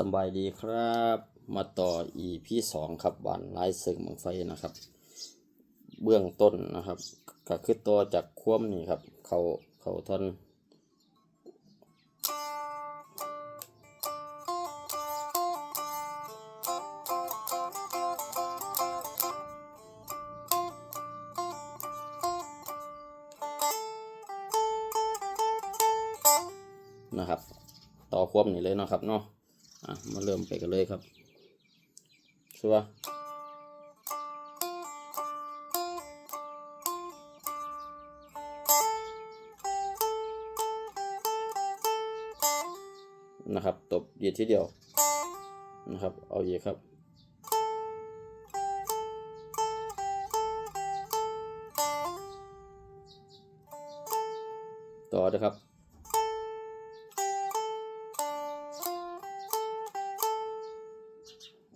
สบายดีครับ มาต่อ EP สองครับบานลายเสิงบังไฟนะครับ เบื้องต้นนะครับก็คือตัวจากคว่ำนี่ครับ เขาเขาทอนนะครับ ต่อคว่ำนี่เลยนะครับเนาะ อะมาเริ่มไปกันเลยครับชัวนะครับ ตบเหยียดทีเดียวนะครับ เอาเหยียดครับต่อนะครับ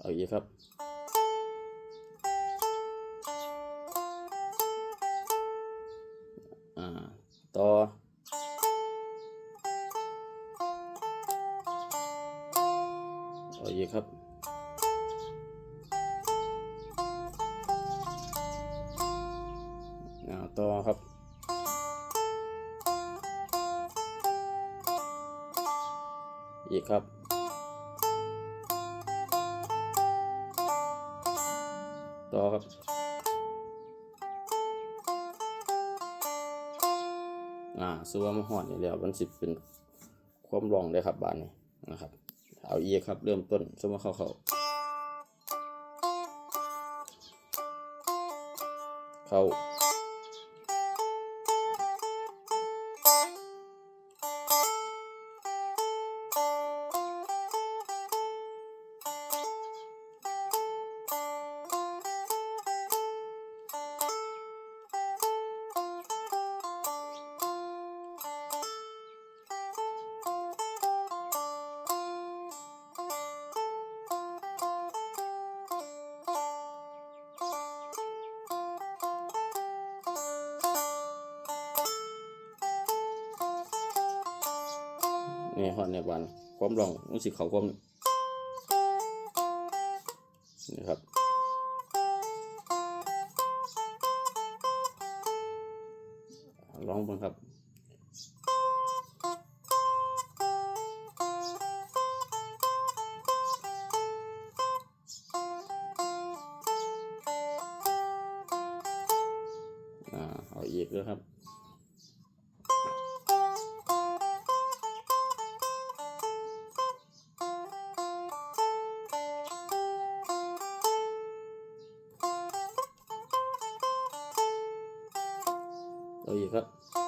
เอาอีกครับ อ่า ต่อ เอาอีกครับอ่าต่อครับ อีกครับ ต่อครับ อ่าส่วนมาหอดนี่แล้วมันสิเป็นความลองได้ครับบานนี้นะครับ เอาเอียครับเริ่มต้นสมมติเข้าเข้าเข้า นี่หอดในบานความร้องมันสิเขาความนี่ครับลองเบิ่งครับอ่าเอาอีกด้วยครับ เอา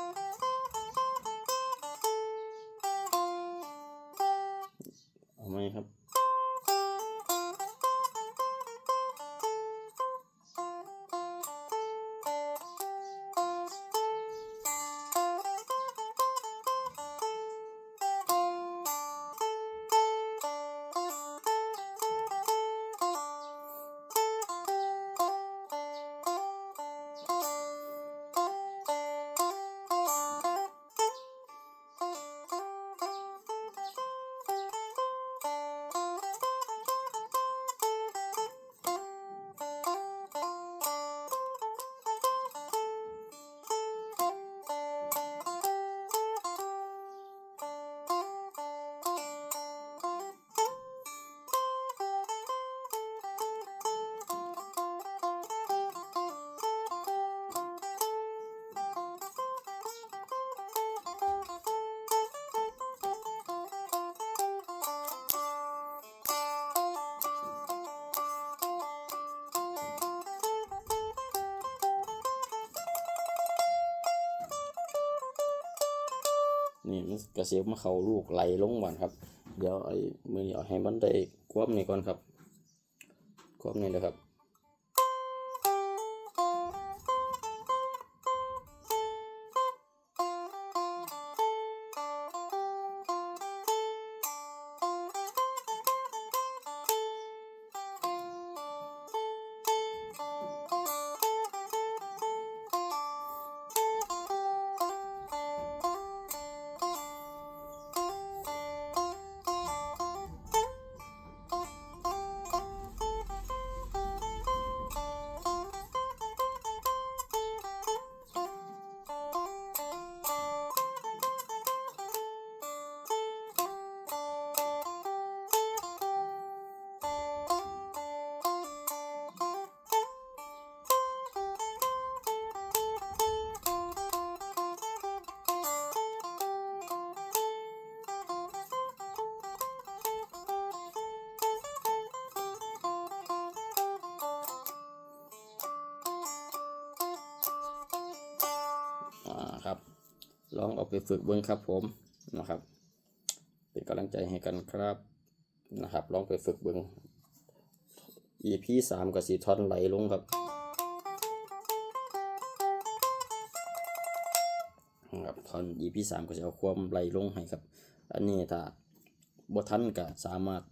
นี่มันกระเสียบมาเขาลูกไหลลงก่อนครับ เดี๋ยวไอ้มือนี่เอาให้มันได้ควบนี่ก่อนครับควบนี่นะครับ ลองเอาไปฝึกเบิ้งครับผมนะครับ เป็นกำลังใจให้กันครับนะครับ ลองไปฝึกเบิ้ง EP สามกับสีทอนไหลลงครับครับทอน EP สามก็จะเอาความไหลลงให้ครับ อันนี้ถ้าบทันก็สามารถ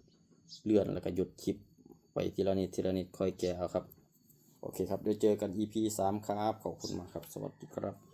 เลื่อนแล้วก็หยุดคลิปไปทีละนิดทีละนิดค่อยแก้เอาครับ โอเคครับ เดี๋ยวเจอกัน EP สามครับ ขอบคุณมากครับ สวัสดีครับ